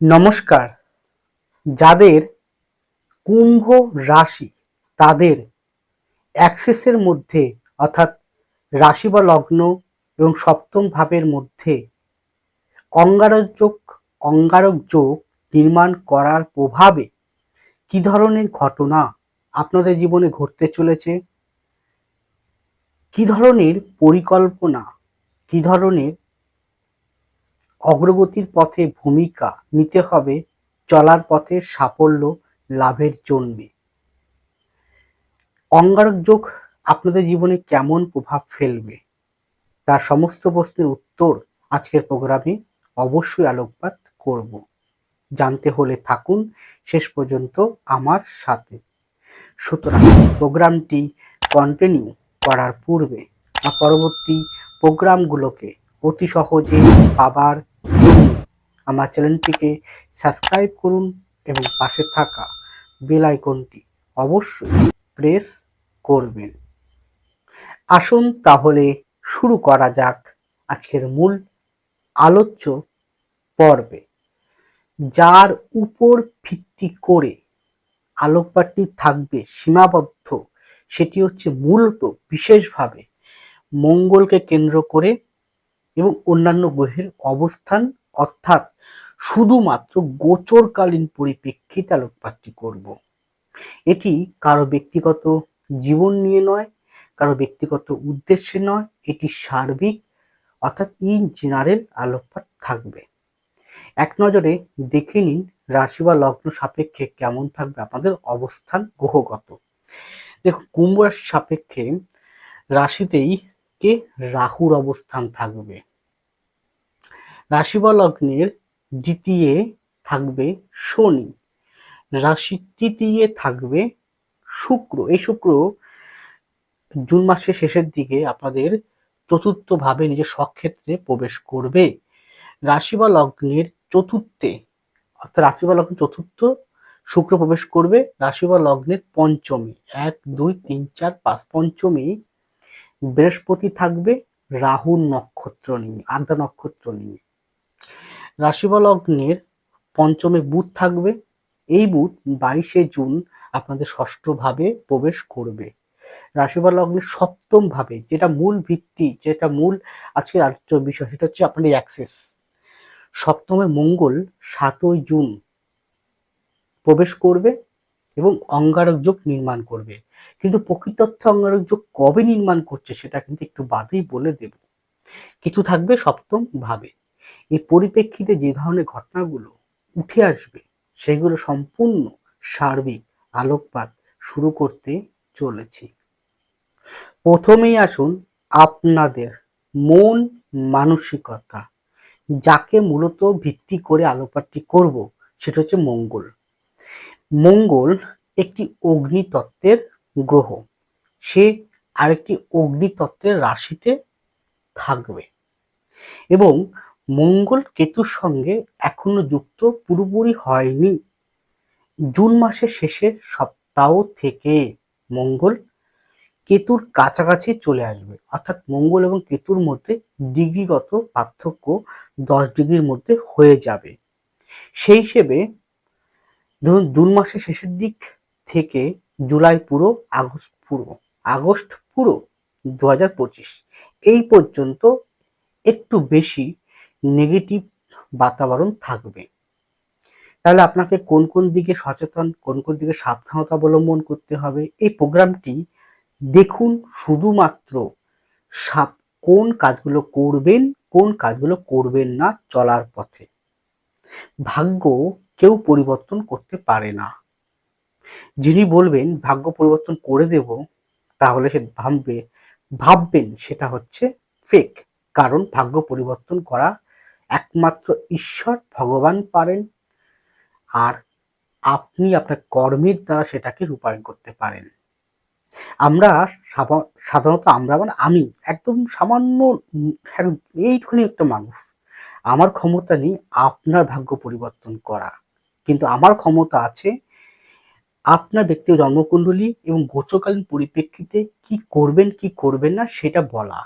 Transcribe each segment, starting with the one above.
নমস্কার। যাদের কুম্ভ রাশি তাদের অ্যাক্সেসের মধ্যে অর্থাৎ রাশি বা লগ্ন এবং সপ্তম ভাবের মধ্যে অঙ্গারক যোগ অঙ্গারক যোগ নির্মাণ করার প্রভাবে কি ধরনের ঘটনা আপনাদের জীবনে ঘটতে চলেছে? কি ধরনের পরিকল্পনা, কি ধরনের অগ্রগতির পথে ভূমিকা নিতে হবে, চলার পথে সাফল্য লাভের জন্য। অঙ্গারক যোগ আপনাদের জীবনে কেমন প্রভাব ফেলবে? তার সমস্ত প্রশ্নের উত্তর আজকের প্রোগ্রামে অবশ্যই আলোকপাত করব। জানতে হলে থাকুন, শেষ পর্যন্ত আমার সাথে। সুতরাং প্রোগ্রামটি কন্টিনিউ করার পূর্বে পরবর্তী প্রোগ্রামগুলোকে অতি সহজে পাবার আমার চ্যানেলটিকে সাবস্ক্রাইব করুন এবং পাশে থাকা বেল আইকনটি অবশ্যই প্রেস করবেন। আসুন তাহলে শুরু করা যাক আজকের মূল আলোচ্য পর্বে। যার উপর ভিত্তি করে আলোকপাতটি থাকবে সীমাবদ্ধ, সেটি হচ্ছে মূলত বিশেষভাবে মঙ্গলকে কেন্দ্র করে এবং অন্যান্য গ্রহের অবস্থান, অর্থাৎ শুধুমাত্র গোচরকালীন পরিপ্রেক্ষিতে আলোকপাতটি করব। এটি কারও ব্যক্তিগত জীবন নিয়ে নয়, কারও ব্যক্তিগত উদ্দেশ্যে নয়, এটি সার্বিক, অর্থাৎ ইন জেনারেল আলোকপাত থাকবে। এক নজরে দেখে নিন রাশি বা লগ্ন সাপেক্ষে কেমন থাকবে আপনাদের অবস্থান গ্রহগত। দেখুন, কুম্ভ রাশি সাপেক্ষে রাশিতেই কে? রাহুর অবস্থান থাকবে। রাশি লগ্নের দ্বিতীয় থাকবে শনি। রাশি তৃতীয় থাকবে শুক্র। এই শুক্র জুন মাসের শেষের দিকে আপনাদের চতুর্থ ভাবে নিজের স্বক্ষেত্রে প্রবেশ করবে। রাশি বা লগ্নের চতুর্থে, অর্থাৎ রাশি বা লগ্ন চতুর্থ শুক্র প্রবেশ করবে। রাশি বা লগ্নের পঞ্চমী। এক, দুই, তিন, চার, পাঁচ। পঞ্চমী বৃহস্পতি থাকবে রাহুর নক্ষত্র নিয়ে আদ্রা নক্ষত্র নিয়ে। রাশি বা লগ্নের পঞ্চমে বুধ থাকবে। এই বুধ বাইশে জুন আপনাদের ষষ্ঠ ভাবে প্রবেশ করবে। রাশি বা লগ্নের সপ্তম ভাবে যেটা মূল ভিত্তি, যেটা মূল আজকের আলোচ্য বিষয়, সেটা হচ্ছে আপনাদের অ্যাক্সেস। সপ্তমে মঙ্গল, সাতই জুন প্রবেশ করবে। এবং অঙ্গারক যোগ নির্মাণ করবে। কিন্তু প্রকৃতর্থে অঙ্গারক যোগ কবে নির্মাণ করছে সেটা কিন্তু একটু বাদেই বলে দেব। কিছু থাকবে সপ্তম ভাবে। এই পরিপ্রেক্ষিতে যে ধরনের ঘটনাগুলো উঠে আসবে, সেগুলো সম্পূর্ণ সার্বিক আলোকপাত শুরু করতে চলেছি। প্রথমেই আসুন আপনাদের মন মানসিকতা, যাকে মূলত ভিত্তি করে আলোকপাতটি করব, সেটা হচ্ছে মঙ্গল। মঙ্গল একটি অগ্নিতত্ত্বের গ্রহ। সে আরেকটি অগ্নিতত্ত্বের রাশিতে থাকবে। এবং মঙ্গল কেতুর সঙ্গে এখনও যুক্ত পুরোপুরি হয়নি। জুন মাসের শেষের সপ্তাহ থেকে মঙ্গল কেতুর কাছাকাছি চলে আসবে। অর্থাৎ মঙ্গল এবং কেতুর মধ্যে ডিগ্রিগত পার্থক্য দশ ডিগ্রির মধ্যে হয়ে যাবে। সেই হিসেবে ধরুন, জুন মাসের শেষের দিক থেকে জুলাই পুরো, আগস্ট পুরো আগস্ট পুরো দু হাজার পঁচিশ। এই পর্যন্ত একটু বেশি নেগেটিভ বাতাবরণ থাকবে। তাহলে আপনাকে কোন কোন দিকে সচেতন, কোন কোন দিকে সাবধানতা অবলম্বন করতে হবে? এই প্রোগ্রামটি দেখুন শুধুমাত্র সাপ কোন কাজগুলো করবেন, কোন কাজগুলো করবেন না চলার পথে। ভাগ্য কেউ পরিবর্তন করতে পারে না। যিনি বলবেন, ভাগ্য পরিবর্তন করে দেব তাহলে সে ভাববে, ভাববেন সেটা হচ্ছে ফেক কারণ ভাগ্য পরিবর্তন করা একমাত্র ঈশ্বর, ভগবান পারেন, আর আপনি আপনার কর্মের দ্বারা সেটাকে রূপায়ণ করতে পারেন। আমরা সাধারণত আমরা মানে আমি, একদম সামান্য এইটুখানি একটা মানুষ। আমার ক্ষমতা নেই আপনার ভাগ্য পরিবর্তন করা। কিন্তু আমার ক্ষমতা আছে আপনার ব্যক্তিগত জন্মকুণ্ডলী এবং গোচকালীন পরিপ্রেক্ষিতে কি করবেন কি করবেন না সেটা বলা।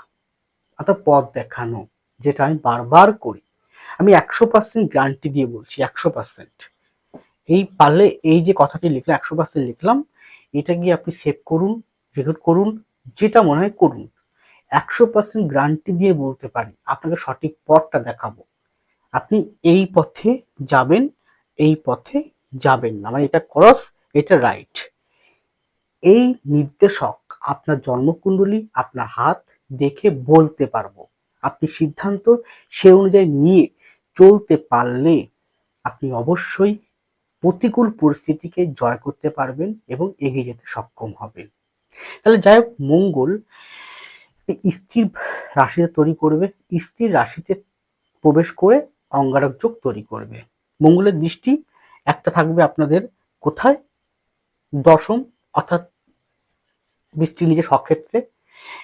অর্থাৎ পথ দেখানো, যেটা আমি বারবার করি। আমি একশো পার্সেন্ট গ্যারান্টি দিয়ে বলছি, একশো পার্সেন্ট এই পারলে এই যে কথাটি লিখলাম, একশো পার্সেন্ট লিখলাম, এটা গিয়ে আপনি সেভ করুন রেকর্ড করুন, যেটা মনে হয় করুন। একশো পার্সেন্ট গ্যারান্টি দিয়ে বলতে পারি, আপনাকে সঠিক পথটা দেখাবো। আপনি এই পথে যাবেন এই পথে যাবেন না। মানে এটা ক্রস এটা রাইট এই নির্দেশক আপনার জন্মকুণ্ডলী, আপনার হাত দেখে বলতে পারব। আপনি সিদ্ধান্ত সে অনুযায়ী নিয়ে চলতে পারলে আপনি অবশ্যই প্রতিকূল পরিস্থিতিকে জয় করতে পারবেন এবং এগিয়ে যেতে সক্ষম হবেন। তাহলে যাই হোক, মঙ্গল স্থির রাশিতে তৈরি করবে। স্থির রাশিতে প্রবেশ করে অঙ্গারক যোগ তৈরি করবে। মঙ্গলের দৃষ্টি একটা থাকবে আপনাদের কোথায়? দশম, অর্থাৎ বৃষ্টি নিজের সক্ষেত্রে।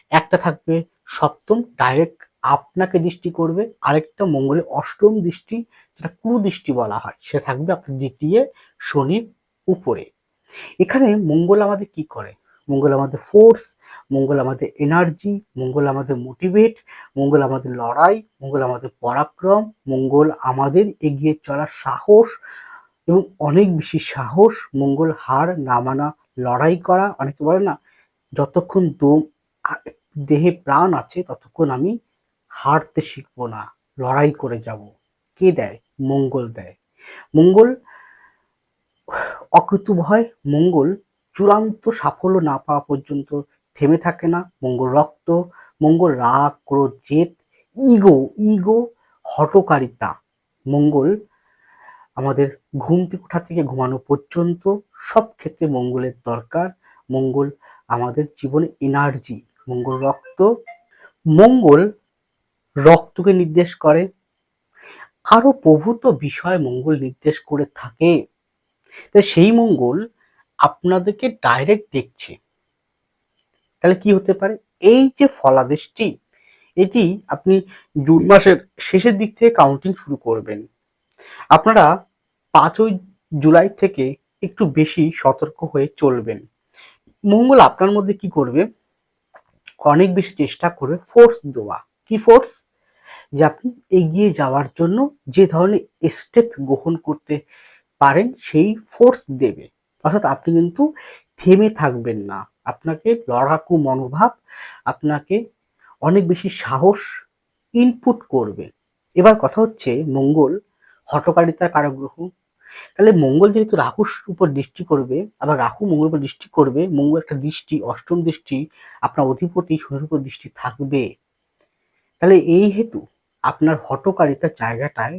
একটা থাকবে সপ্তম ডাইরেক্ট আপনাকে দৃষ্টি করবে। আরেকটা মঙ্গলের অষ্টম দৃষ্টি, যেটা কুরু দৃষ্টি বলা হয় সে থাকবে আপনার দ্বিতীয় শনির উপরে। এখানে মঙ্গল আমাদের কি করে? মঙ্গল আমাদের ফোর্স মঙ্গল আমাদের এনার্জি মঙ্গল আমাদের মোটিভেট মঙ্গল আমাদের লড়াই, মঙ্গল আমাদের পরাক্রম, মঙ্গল আমাদের এগিয়ে চলার সাহস এবং অনেক বেশি সাহস, মঙ্গল হার না মানা লড়াই করা। অনেকে বলে না, যতক্ষণ দম, দেহে প্রাণ আছে, ততক্ষণ আমি হারতে শিখব না, লড়াই করে যাব। কে দেয়? মঙ্গল দেয়। মঙ্গল অকুতু ভয়, মঙ্গল চূড়ান্ত সাফল্য না পাওয়া পর্যন্ত থেমে থাকে না। মঙ্গল রক্ত, মঙ্গল রাগ, ক্রোধ, জেদ, ইগো ইগো হটকারিতা মঙ্গল আমাদের ঘুম থেকে কোঠা থেকে ঘুমানো পর্যন্ত সব ক্ষেত্রে মঙ্গলের দরকার। মঙ্গল আমাদের জীবনে এনার্জি মঙ্গল রক্ত। মঙ্গল রক্তকে নির্দেশ করে। আরও প্রভূত বিষয় মঙ্গল নির্দেশ করে থাকে। তাই সেই মঙ্গল আপনাদেরকে ডাইরেক্ট দেখছে। তাহলে কি হতে পারে? এই যে ফলাদেশটি, এটি আপনি জুন মাসের শেষের দিক থেকে কাউন্টিং শুরু করবেন। আপনারা পাঁচই জুলাই থেকে একটু বেশি সতর্ক হয়ে চলবেন। মঙ্গল আপনার মধ্যে কি করবে? অনেক বেশি চেষ্টা করবে ফোর্স দেওয়া। কি ফোর্স যে আপনি এগিয়ে যাওয়ার জন্য যে ধরনের স্টেপ গ্রহণ করতে পারেন, সেই ফোর্স দেবে। অর্থাৎ আপনি কিন্তু থেমে থাকবেন না। আপনাকে লড়াকু মনোভাব, আপনাকে অনেক বেশি সাহস ইনপুট করবে। এবার কথা হচ্ছে মঙ্গল হটকারিতার কারাগ্রহ। তাহলে মঙ্গল যেহেতু রাহুর উপর দৃষ্টি করবে, আবার রাহু মঙ্গল উপর দৃষ্টি করবে, মঙ্গল একটা দৃষ্টি, অষ্টম দৃষ্টি, আপনার অধিপতি শনির উপর দৃষ্টি থাকবে। তাহলে এই হেতু আপনার হটকারিতার জায়গাটায়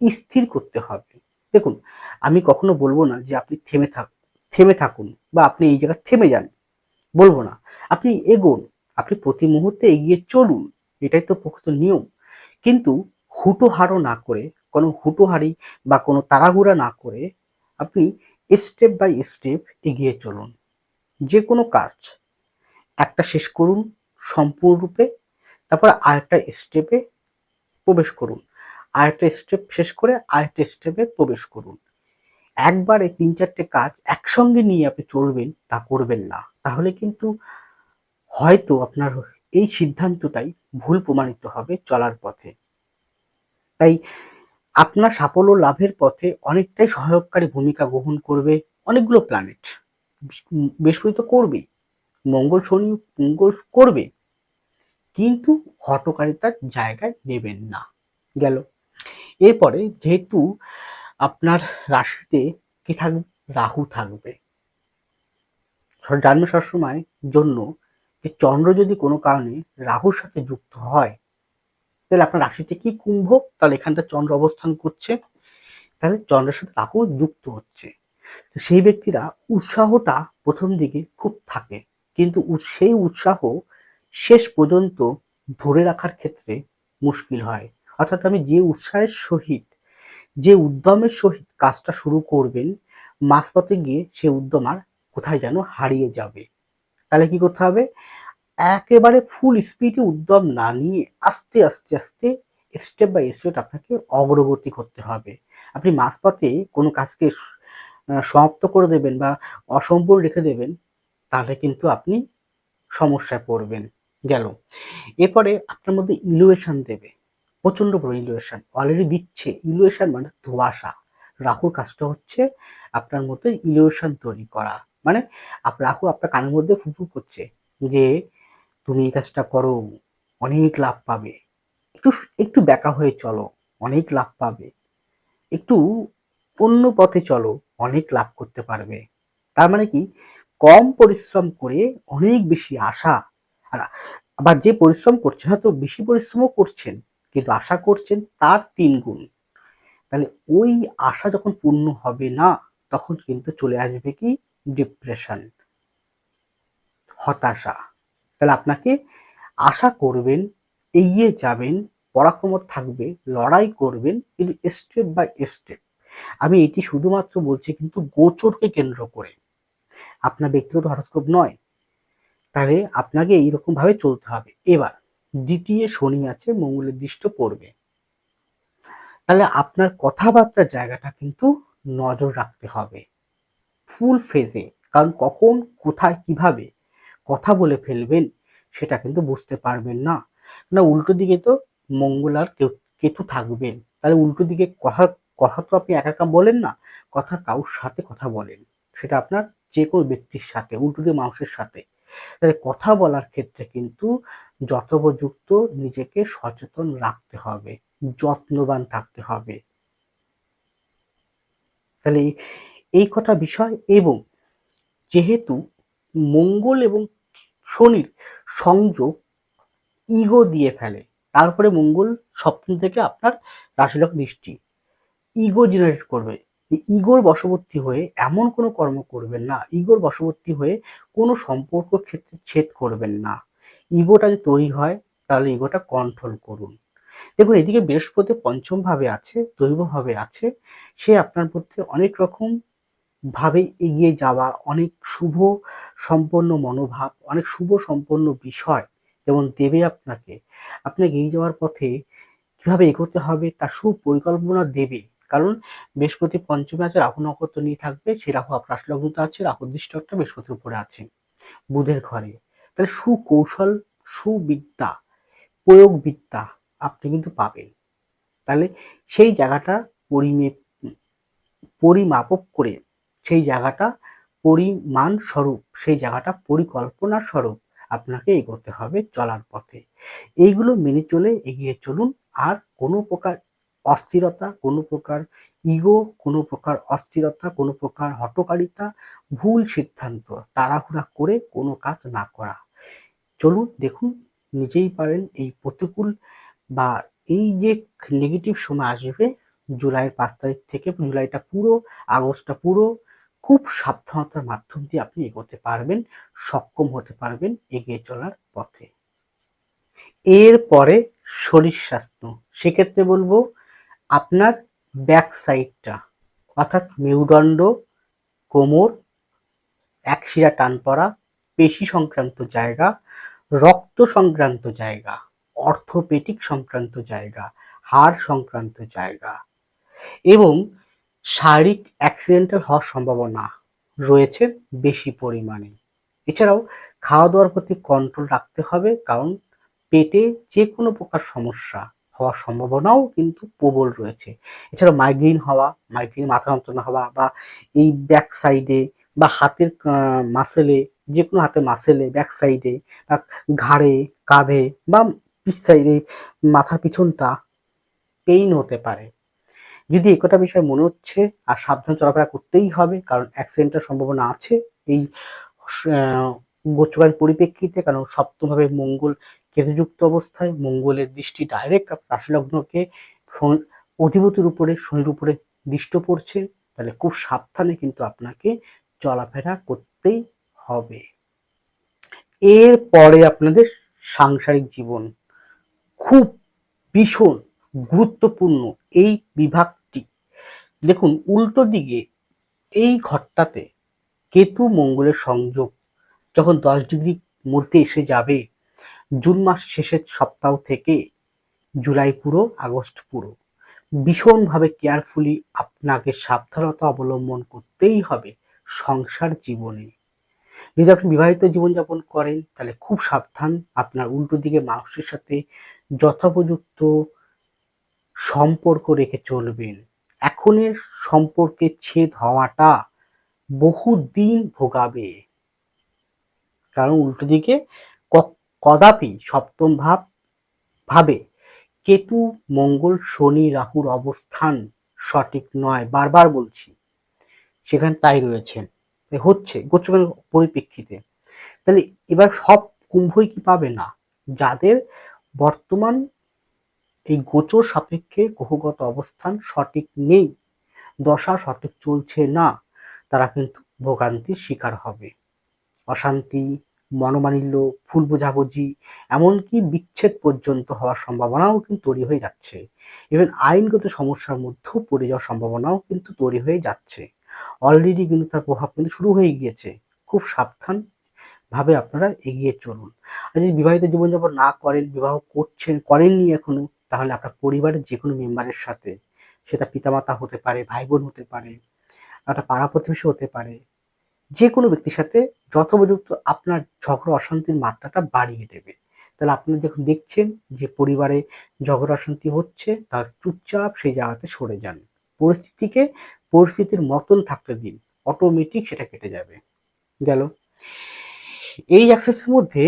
স্থির করতে হবে। দেখুন আমি কখনো বলব না যে আপনি থেমে থাক, থেমে থাকুন বা আপনি এই জায়গায় থেমে যান। বলব না। আপনি এগোন, আপনি প্রতি মুহূর্তে এগিয়ে চলুন, এটাই তো প্রকৃত নিয়ম। কিন্তু হুটোহারো না করে, কোনো হুটোহারি বা কোনো তাড়াহুড়া না করে আপনি স্টেপ বাই স্টেপ এগিয়ে চলুন। যে কোনো কাজ, একটা শেষ করুন সম্পূর্ণরূপে, তারপর আরেকটা স্টেপে প্রবেশ করুন। আরেকটা স্টেপ শেষ করে আরেকটা স্টেপে প্রবেশ করুন। একবারে তিন চারটে কাজ একসঙ্গে নিয়ে আপনি চলবেন, তা করবেন না। তাহলে কিন্তু হয়তো আপনার এই সিদ্ধান্তটাই ভুল প্রমাণিত হবে চলার পথে। তাই আপনার সাফল্য লাভের পথে অনেকটাই সহায়ককারী ভূমিকা গ্রহণ করবে অনেকগুলো প্ল্যানেট বৃহস্পতি তো করবেই, মঙ্গল শনি, মঙ্গল করবে, কিন্তু হটকারিতার জায়গায় নেবেন না। গেল। এরপরে যেহেতু আপনার রাশিতে কি থাকবে রাহু থাকবে। জানবে সবসময় জন্য যে চন্দ্র যদি কোনো কারণে রাহুর সাথে যুক্ত হয়, তাহলে আপনার রাশিতে কি কুম্ভ? তাহলে এখানটা চন্দ্র অবস্থান করছে। তাহলে চন্দ্রের সাথে রাহু যুক্ত হচ্ছে। তো সেই ব্যক্তিরা উৎসাহটা প্রথম দিকে খুব থাকে। কিন্তু সেই উৎসাহ শেষ পর্যন্ত ধরে রাখার ক্ষেত্রে মুশকিল হয়। অর্থাৎ আমি যে উৎসাহের সহিত যে উদ্যমের সহিত কাজটা শুরু করবেন, মাঝপথে গিয়ে সে উদ্যম আর কোথায় যেন হারিয়ে যাবে। তাহলে কি করতে হবে? একেবারে ফুল স্পিডে উদ্যম না নিয়ে আস্তে আস্তে আস্তে স্টেপ বাই স্টেপ আপনাকে অগ্রগতি করতে হবে। আপনি মাঝপথে কোনো কাজকে সমাপ্ত করে দেবেন বা অসম্পূর্ণ রেখে দেবেন, তাহলে কিন্তু আপনি সমস্যায় পড়বেন। গেল। এরপরে আপনার মধ্যে ইলুয়েশন দেবে। প্রচণ্ড বড় ইলুয়েশন অলরেডি দিচ্ছে। ইলুয়েশন মানে ধোয়াশা। রাহুর কাজটা হচ্ছে আপনার মধ্যে ইলুয়েশন তৈরি করা। মানে রাহু আপনার কানের মধ্যে ফুফু করছে যে, তুমি এই কাজটা করো, অনেক লাভ পাবে। একটু একটু ব্যাকা হয়ে চলো, অনেক লাভ পাবে। একটু অন্য পথে চলো, অনেক লাভ করতে পারবে। তার মানে কি? কম পরিশ্রম করে অনেক বেশি আশা। আর আবার যে পরিশ্রম করছে হয়তো বেশি পরিশ্রমও করছেন। কিন্তু আশা করছেন তার তিন গুণ। তাহলে ওই আশা যখন পূর্ণ হবে না, তখন কিন্তু চলে আসবে কি? ডিপ্রেশন হতাশা। তাহলে আপনাকে আশা করবেন, এগিয়ে যাবেন পরাক্রম থাকবে লড়াই করবেন কিন্তু স্টেপ বাই স্টেপ আমি এটি শুধুমাত্র বলছি কিন্তু গোচরকে কেন্দ্র করে। আপনার ব্যক্তিগত হরস্কোপ নয়। তাহলে আপনাকে এইরকম ভাবে চলতে হবে। এবার দ্বিতীয় শনি আছে, মঙ্গলের দৃষ্ট পড়বে। তাহলে আপনার কথাবার্তার জায়গাটা কিন্তু নজর রাখতে হবে। ফুল ফেজে, কারণ কখন, কোথায়, কীভাবে কথা বলে ফেলবেন সেটা কিন্তু বুঝতে পারবেন না। না, উল্টো দিকে তো মঙ্গল আর কেতু থাকবেন। তাহলে উল্টো দিকে কথা কথা তো আপনি একা একা বলেন না, কথা কারোর সাথে কথা বলেন। সেটা আপনার যে কোনো ব্যক্তির সাথে, উল্টো দিকে মানুষের সাথে। তাহলে কথা বলার ক্ষেত্রে কিন্তু যথোপযুক্ত নিজেকে সচেতন রাখতে হবে, যত্নবান থাকতে হবে। তাহলে এই- কটা বিষয় এবং যেহেতু মঙ্গল এবং শনির সংযোগ ইগো দিয়ে ফেলে, তারপরে মঙ্গল সপ্তম থেকে আপনার রাশিলক দৃষ্টি ইগো জেনারেট করবে। ইগোর বশবর্তী হয়ে এমন কোনো কর্ম করবেন না। ইগোর বশবর্তী হয়ে কোনো সম্পর্ক ক্ষেত্রে ছেদ করবেন না। ইগোটা যদি তৈরি হয়, তাহলে ইগোটা কন্ট্রোল করুন। দেখুন, এদিকে বৃহস্পতি পঞ্চম ভাবে আছে দৈব ভাবে আছে। সে আপনার মধ্যে অনেক রকম ভাবে এগিয়ে যাওয়া, অনেক শুভ সম্পন্ন মনোভাব, অনেক শুভ সম্পন্ন বিষয় যেমন দেবে আপনাকে। আপনাকে এগিয়ে যাওয়ার পথে কীভাবে এগোতে হবে, তার সুপরিকল্পনা দেবে। কারণ বৃহস্পতি পঞ্চমে আছে, রাহু নক্ষত্র নিয়ে থাকবে, সে রাহু আপনার আছে, রাহু দৃষ্ট একটা বৃহস্পতির উপরে আছে, বুধের ঘরে। তাহলে সুকৌশল, সুবিদ্যা প্রয়োগ বিদ্যা আপনি কিন্তু পাবেন। তাহলে সেই জায়গাটা পরিমেপ পরিমাপক করে সেই জায়গাটা পরিমাণ স্বরূপ সেই জায়গাটা পরিকল্পনা স্বরূপ আপনাকে এগোতে হবে চলার পথে। এইগুলো মেনে চলে এগিয়ে চলুন, আর কোনো প্রকার অস্থিরতা, কোনো প্রকার ইগো কোনো প্রকার অস্থিরতা, কোনো প্রকার হটকারিতা, ভুল সিদ্ধান্ত তাড়াহুড়া করে কোনো কাজ না করা। চলুন দেখুন, নিজেই পারেন এই প্রতিকূল বা এই যে নেগেটিভ সময় আসবে, জুলাইয়ের পাঁচ তারিখ থেকে, জুলাইটা পুরো, আগস্টটা পুরো, খুব সাবধানতার মাধ্যম দিয়ে আপনি এগোতে পারবেন, সক্ষম হতে পারবেন এগিয়ে চলার পথে। এরপরে শরীর স্বাস্থ্য। সেক্ষেত্রে বলব আপনার ব্যাক সাইডটা অর্থাৎ মেরুদণ্ড, কোমর একশিরা টান পড়া পেশি সংক্রান্ত জায়গা, রক্ত সংক্রান্ত জায়গা, অর্থোপেটিক সংক্রান্ত জায়গা, হাড় সংক্রান্ত জায়গা এবং শারীরিক অ্যাক্সিডেন্টের হওয়ার সম্ভাবনা রয়েছে বেশি পরিমাণে। এছাড়াও খাওয়া দাওয়ার প্রতি কন্ট্রোল রাখতে হবে কারণ পেটে যে কোনো প্রকার সমস্যা হওয়ার সম্ভাবনাও কিন্তু প্রবল রয়েছে। এছাড়া মাইগ্রেন হওয়া মাইগ্রেন মাথা যন্ত্রণা হওয়া বা এই ব্যাক সাইডে বা হাতের মাসেলে যে কোনো হাতের মাসেলে ব্যাক সাইডে বা ঘাড়ে, কাঁধে বা পিছ সাইডে মাথার পিছনটা পেইন হতে পারে। যদি একটা বিষয় মনে হচ্ছে, আর সাবধান চলাফেরা করতেই হবে, কারণ অ্যাক্সিডেন্টের সম্ভাবনা আছে, এই গোচরের পরিপ্রেক্ষিতে, কারণ সপ্তমভাবে মঙ্গল কেতুযুক্ত অবস্থায় মঙ্গলের দৃষ্টি ডাইরেক্ট রাশিলগ্নকে অধিপতির উপরে, শনির উপরে দৃষ্ট পড়ছে তাহলে খুব সাবধানে কিন্তু আপনাকে চলাফেরা করতেই হবে। এরপরে আপনাদের সাংসারিক জীবন। খুব ভীষণ গুরুত্বপূর্ণ এই বিভাগটি। দেখুন, উল্টো দিকে এই ঘরটাতে কেতু মঙ্গলের সংযোগ, যখন দশ ডিগ্রি মধ্যে এসে যাবে জুন মাস শেষের সপ্তাহ থেকে জুলাই পুরো, আগস্ট পুরো। ভীষণভাবে কেয়ারফুলি আপনাকে সাবধানতা অবলম্বন করতেই হবে সংসার জীবনে। যদি আপনি বিবাহিত জীবনযাপন করেন, তাহলে খুব সাবধান। আপনার উল্টো দিকে মানুষের সাথে যথোপযুক্ত সম্পর্ক রেখে চলবেন। এখনের সম্পর্কে ছেদ হওয়াটা বহু দিন ভোগাবে। কারণ উল্টো দিকে কদাপি সপ্তম ভাব ভাবে কেতু, মঙ্গল, শনি, রাহুর অবস্থান সঠিক নয়, বারবার বলছি। সেখানে তাই রয়েছেন হচ্ছে গোচরের পরিপ্রেক্ষিতে। তাহলে এবার সব কুম্ভই কি পাবে না? যাদের বর্তমান এই গোচর সাপেক্ষে গ্রহগত অবস্থান সঠিক নেই, দশা সঠিক চলছে না, তারা কিন্তু ভোগান্তির শিকার হবে। অশান্তি মনোমানিল্য ভুল বোঝাবুঝি, এমনকি বিচ্ছেদ পর্যন্ত হওয়ার সম্ভাবনাও কিন্তু তৈরি হয়ে যাচ্ছে। ইভেন আইনগত সমস্যার মধ্যেও পড়ে যাওয়ার সম্ভাবনাও কিন্তু তৈরি হয়ে যাচ্ছে। অলরেডি কিন্তু তার প্রভাব কিন্তু শুরু হয়ে গিয়েছে। খুব সাবধান ভাবে আপনারা এগিয়ে চলুন। আর যদি বিবাহিত জীবনযাপন না করেন, বিবাহ করছেন, করেননি এখনও, তাহলে আপনার পরিবারের যে কোনো মেম্বারের সাথে, সেটা পিতামাতা হতে পারে ভাই বোন হতে পারে, একটা পাড়া প্রতিবেশী হতে পারে যে কোনো ব্যক্তির সাথে যথোপযুক্ত আপনার ঝগড়া, অশান্তির মাত্রাটা বাড়িয়ে দেবে। তাহলে আপনি যখন দেখছেন যে পরিবারে ঝগড়া, অশান্তি হচ্ছে, তার চুপচাপ সেই জায়গাতে সরে যান। পরিস্থিতিকে, পরিস্থিতির মতন থাকতে দিন। অটোমেটিক সেটা কেটে যাবে। গেল। এই অ্যাক্সেসের মধ্যে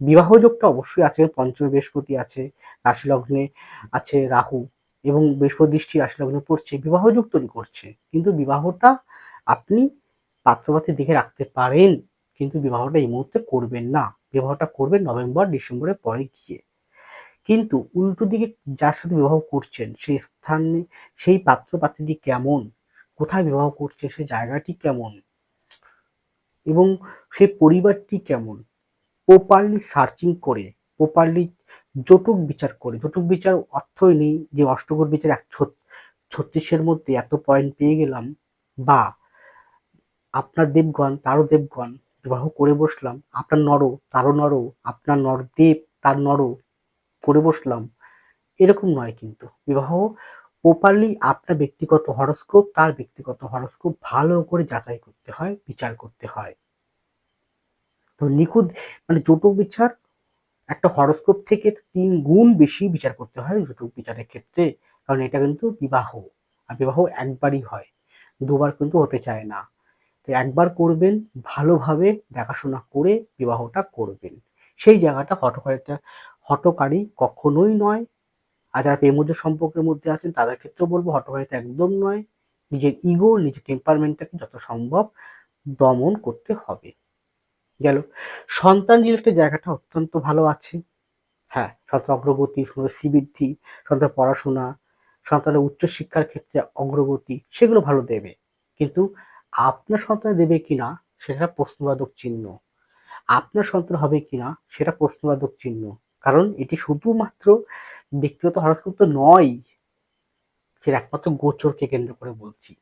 বিবাহ যোগটা অবশ্যই আছে পঞ্চম বৃহস্পতি আছে রাশি লগ্নে আছে রাহু এবং বৃহস্পতি দৃষ্টি রাশি লগ্নে পড়ছে, বিবাহ যোগ তৈরি করছে। কিন্তু বিবাহটা আপনি পাত্রপাত্রী দেখে রাখতে পারেন, কিন্তু বিবাহটা এই মুহূর্তে করবেন না। বিবাহটা করবেন নভেম্বর, ডিসেম্বরের পরে গিয়ে। কিন্তু উল্টো দিকে যার সাথে বিবাহ করছেন, সেই স্থানে, সেই পাত্র পাত্রীটি কেমন? কোথায় বিবাহ করছে সেই জায়গাটি কেমন? এবং সেই পরিবারটি কেমন? প্রপারলি সার্চিং করে, প্রপারলি জটক বিচার করে। জটক বিচার অর্থই নেই যে অষ্টকর বিচার এক ছত্রিশের মধ্যে এত পয়েন্ট পেয়ে গেলাম, বা আপনার দেবগণ, তারও দেবগণ বিবাহ করে বসলাম। আপনার নর তারও নর আপনার নরদেব তার নর করে বসলাম। এরকম নয় কিন্তু। বিবাহ প্রপারলি আপনার ব্যক্তিগত হরস্কোপ তার ব্যক্তিগত হরস্কোপ ভালো করে যাচাই করতে হয়, বিচার করতে হয়। তো নিখুঁত মানে জটক বিচার, একটা হরস্কোপ থেকে তিন গুণ বেশি বিচার করতে হয় জটক বিচারের ক্ষেত্রে। কারণ এটা কিন্তু বিবাহ। আর বিবাহ একবারই হয়। দুবার কিন্তু হতে চায় না। তো একবার করবেন, ভালোভাবে দেখাশোনা করে বিবাহটা করবেন। সেই জায়গাটা হটকারিতা, হটকারী কখনোই নয়। আর যারা প্রেমজ সম্পর্কের মধ্যে আছেন, তাদের ক্ষেত্রেও বলব হটকারিতা একদম নয়। নিজের ইগো নিজের টেম্পারমেন্টটাকে যত সম্ভব দমন করতে হবে। গেল। সন্তান রিলেটেড জায়গাটা অত্যন্ত ভালো আছে। হ্যাঁ সন্তান অগ্রগতি, সন্তানের শ্রীবৃদ্ধি সন্তান পড়াশোনা, সন্তানের উচ্চশিক্ষার ক্ষেত্রে অগ্রগতি, সেগুলো ভালো দেবে। কিন্তু আপনার সন্তান দেবে কিনা সেটা প্রশ্নবাদক চিহ্ন। আপনার সন্তান হবে কিনা সেটা প্রশ্নবাদক চিহ্ন। কারণ এটি শুধুমাত্র ব্যক্তিগত হরস্কোপ তো নয় সেটা একমাত্র গোচরকে কেন্দ্র করে বলছি।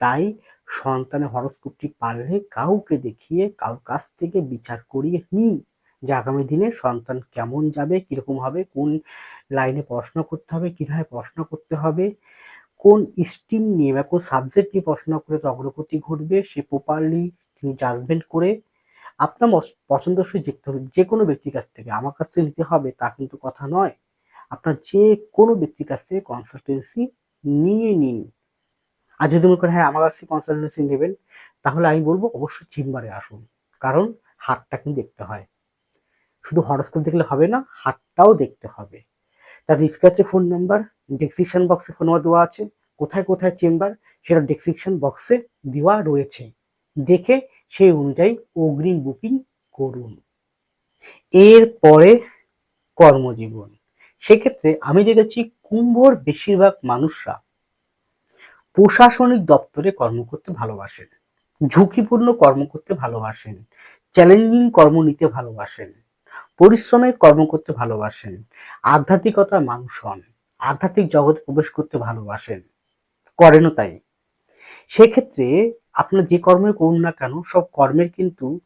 তাই সন্তানের হরস্কোপটি পারলে কাউকে দেখিয়ে কারোর কাছ থেকে বিচার করিয়ে নিন যে আগামী দিনে সন্তান কেমন যাবে, কীরকম হবে, কোন লাইনে পড়াশোনা করতে হবে, কীভাবে পড়াশোনা করতে হবে কোন স্ট্রিম নিয়ে বা কোন সাবজেক্ট নিয়ে পড়াশোনা করে তার অগ্রগতি ঘটবে, সে প্রপারলি তিনি জাজমেন্ট করে আপনার পছন্দসই দেখতে হবে। যে কোনো ব্যক্তির কাছ থেকে আমার কাছ থেকে নিতে হবে, তা কিন্তু কথা নয়। আপনার যে কোনো ব্যক্তির কাছ থেকে কনসালটেন্সি নিয়ে নিন। আর যদি মনে করেন হ্যাঁ আমার কাছ থেকে কনসালটেন্সি নেবেন, তাহলে আমি বলব অবশ্যই চেম্বারে আসুন। কারণ হাটটা কিন্তু দেখতে হয়। শুধু হরস্কোপ দেখলে হবে না হাটটাও দেখতে হবে। তার রিস্কাচ্ছে ফোন নাম্বার ডেসক্রিপশন বক্সে ফোন নাম্বার দেওয়া আছে, কোথায় কোথায় চেম্বার সেটা ডেসক্রিপশন বক্সে দেওয়া রয়েছে। দেখে সেই অনুযায়ী অগ্রিম বুকিং করুন। এরপরে কর্মজীবন। সেক্ষেত্রে আমি দেখেছি কুম্ভর বেশিরভাগ মানুষরা প্রশাসনিক দপ্তরে কর্ম করতে ভালোবাসেন, ঝুঁকিপূর্ণ কর্ম করতে ভালোবাসেন চ্যালেঞ্জিং কর্ম নিতে ভালোবাসেন। পরিশ্রমের কর্ম করতে ভালোবাসেন। আধ্যাত্মিকতার মানুষ হন। আধ্যাত্মিক জগতে প্রবেশ করতে ভালোবাসেন। করেনও তাই। সেক্ষেত্রে আপনার যে কর্মের করুন না কেন, সব কর্মের কিন্তু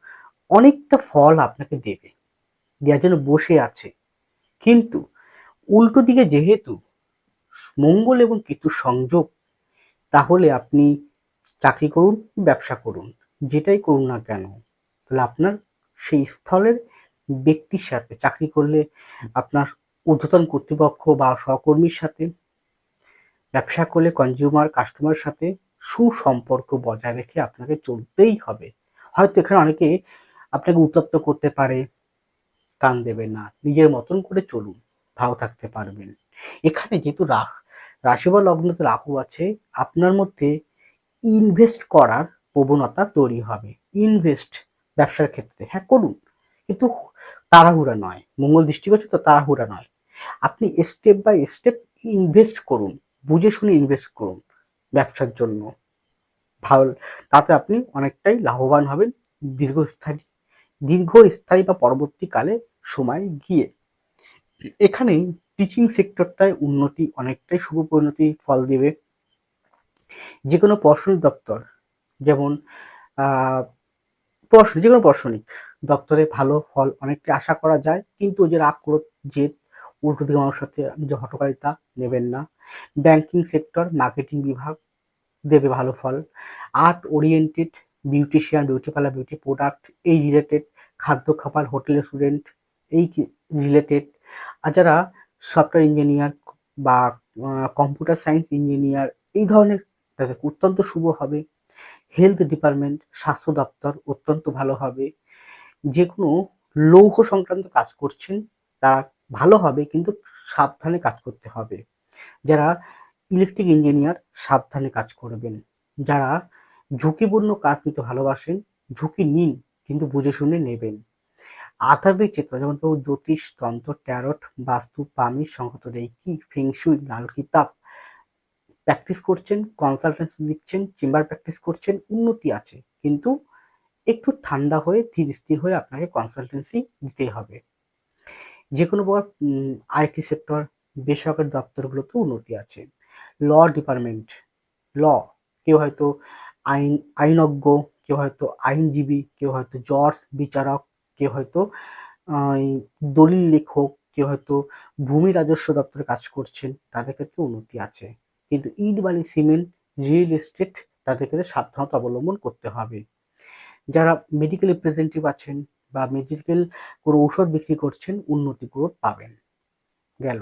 অনেকটা ফল আপনাকে দেবে। দেওয়ার জন্য বসে আছে। কিন্তু উল্টো দিকে যেহেতু মঙ্গল এবং কেতুর সংযোগ, তাহলে আপনি চাকরি করুন, ব্যবসা করুন, যেটাই করুন না কেন, তাহলে আপনার সেই স্থলের ব্যক্তির সাথে চাকরি করলে আপনার ঊর্ধ্বতন কর্তৃপক্ষ বা সহকর্মীর সাথে ব্যবসা করলে কনজিউমার কাস্টমার সাথে সুসম্পর্ক বজায় রেখে আপনাকে চলতেই হবে। হয়তো এখানে অনেকে আপনাকে উত্তপ্ত করতে পারে, কান দেবেন না, নিজের মতন করে চলুন, ভালো থাকতে পারবেন। এখানে যেহেতু রাহ রাশি বা লগ্নতে রাহু আছে, আপনার মধ্যে ইনভেস্ট করার প্রবণতা তৈরি হবে। ইনভেস্ট ব্যবসার ক্ষেত্রে হ্যাঁ করুন। কিন্তু তাড়াহুড়া নয়। মঙ্গল দৃষ্টিগোচর তো তাড়াহুড়া নয়। আপনি স্টেপ বাই স্টেপ ইনভেস্ট করুন, বুঝে শুনে ইনভেস্ট করুন ব্যবসার জন্য। ভালো, তাতে আপনি অনেকটাই লাভবান হবেন দীর্ঘস্থায়ী দীর্ঘস্থায়ী বা পরবর্তীকালে সময় গিয়ে। এখানে টিচিং সেক্টরটায় উন্নতি অনেকটাই শুভ পরিণতি, ফল দেবে। যে কোনো প্রশাসনিক দপ্তর, যেমন প্রশাসনিক যে কোনো প্রশাসনিক দপ্তরে ভালো ফল অনেকটাই আশা করা যায়, কিন্তু যে রাগ ক্রোধ জেদ উল্টো দিকে মানুষের সাথে যে হটকারিতা নেবেন না। ব্যাংকিং সেক্টর মার্কেটিং বিভাগ দেবে ভালো ফল। Art oriented beautician beauty parlour beauty product এই রিলেটেড খাদ্য খাবার হোটেল স্টুডেন্ট এই রিলেটেড আর যারা সফটওয়্যার ইঞ্জিনিয়ার বা কম্পিউটার সায়েন্স ইঞ্জিনিয়ার এই ধরনের তাদের অত্যন্ত শুভ হবে। হেলথ ডিপার্টমেন্ট স্বাস্থ্য দপ্তর অত্যন্ত ভালো হবে। যে কোনো লৌহ সংক্রান্ত কাজ করছেন, তারা ভালো হবে কিন্তু সাবধানে কাজ করতে হবে। যারা ইলেকট্রিক ইঞ্জিনিয়ার সাবধানে কাজ করবেন। যারা ঝুঁকিপূর্ণ কাজ নিতে ভালোবাসেন, ঝুঁকি নিন কিন্তু বুঝে শুনে নেবেন। আধ্যাত্মিক চিত্র যেমন কেউ জ্যোতিষ, তন্ত্র, ট্যারট, বাস্তু পামির সংহত রেকি ফেংশুই লাল কিতাব প্র্যাকটিস করছেন কনসালটেন্সি দিচ্ছেন চেম্বার প্র্যাকটিস করছেন, উন্নতি আছে। কিন্তু একটু ঠান্ডা হয়ে ধীর স্থির হয়ে আপনাকে কনসালটেন্সি দিতে হবে। যে কোনো প্রকার আইটি সেক্টর বেসরকারি দপ্তরগুলোতে উন্নতি আছে। ল ডিপার্টমেন্ট ল কেউ হয়তো আইন, আইনজ্ঞ, কেউ হয়তো আইনজীবী, কেউ হয়তো জজ, বিচারক, কেউ হয়তো দলিল লেখক, কেউ হয়তো ভূমি রাজস্ব দপ্তরে কাজ করছেন, তাদের ক্ষেত্রে উন্নতি আছে। কিন্তু ইট, বালি, সিমেন্ট, রিয়েল এস্টেট তাদের ক্ষেত্রে সাবধানতা অবলম্বন করতে হবে। যারা মেডিকেল রিপ্রেজেন্টেটিভ আছেন বা মেডিকেল কোনো ঔষধ বিক্রি করছেন, উন্নতি গ্রোথ পাবেন। গেল।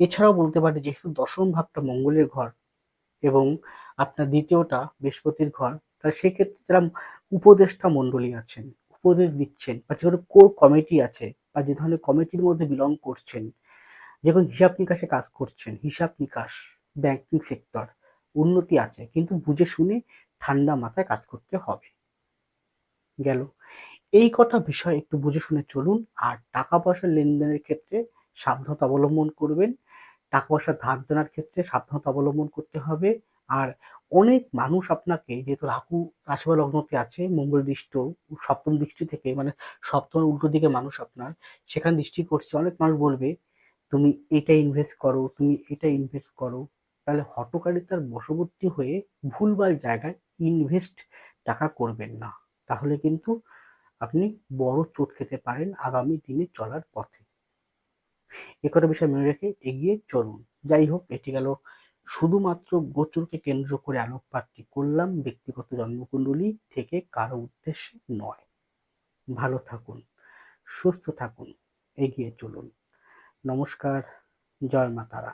এছাড়াও বলতে পারি যেহেতু দশম ভাবটা মঙ্গলের ঘর এবং আপনার দ্বিতীয়টা বৃহস্পতির ঘর, তাহলে সেক্ষেত্রে যারা উপদেষ্টা মণ্ডলী আছেন, উপদেশ দিচ্ছেন বা যে কোর কমিটি আছে বা যে ধরনের কমিটির মধ্যে বিলং করছেন যেমন হিসাব নিকাশে কাজ করছেন, হিসাব নিকাশ ব্যাংকিং সেক্টর উন্নতি আছে, কিন্তু বুঝে শুনে ঠান্ডা মাথায় কাজ করতে হবে। গেল। এই কটা বিষয় একটু বুঝে শুনে চলুন আর টাকা পয়সা লেনদেনের ক্ষেত্রে সাবধানতা অবলম্বন করবেন। টাকা পয়সা ধার দেওয়ার ক্ষেত্রে সাবধানতা অবলম্বন করতে হবে। আর অনেক মানুষ আপনাকে, যেহেতু রাহু রাশিবা লগ্নতে আছে, মঙ্গল দৃষ্ট সপ্তম দৃষ্টি থেকে মানে সপ্তম উল্টো দিকে মানুষ আপনার, সেখানে দৃষ্টি করছে। অনেক মানুষ বলবে, তুমি এটা ইনভেস্ট করো, তুমি এটা ইনভেস্ট করো। তাহলে হটকারিতার বশবর্তী হয়ে ভুলভাল জায়গায় ইনভেস্ট টাকা করবেন না। তাহলে কিন্তু আপনি বড় চোট খেতে পারেন আগামী দিনে চলার পথে। এ কটা বিষয় মনে রেখে এগিয়ে চলুন। যাই হোক, এটি গেল শুধুমাত্র গোচরকে কেন্দ্র করে আলোকপাতটি করলাম। ব্যক্তিগত জন্মকুণ্ডলী থেকে কারও উদ্দেশ্যে নয়। ভালো থাকুন, সুস্থ থাকুন, এগিয়ে চলুন। নমস্কার, জয় মা তারা।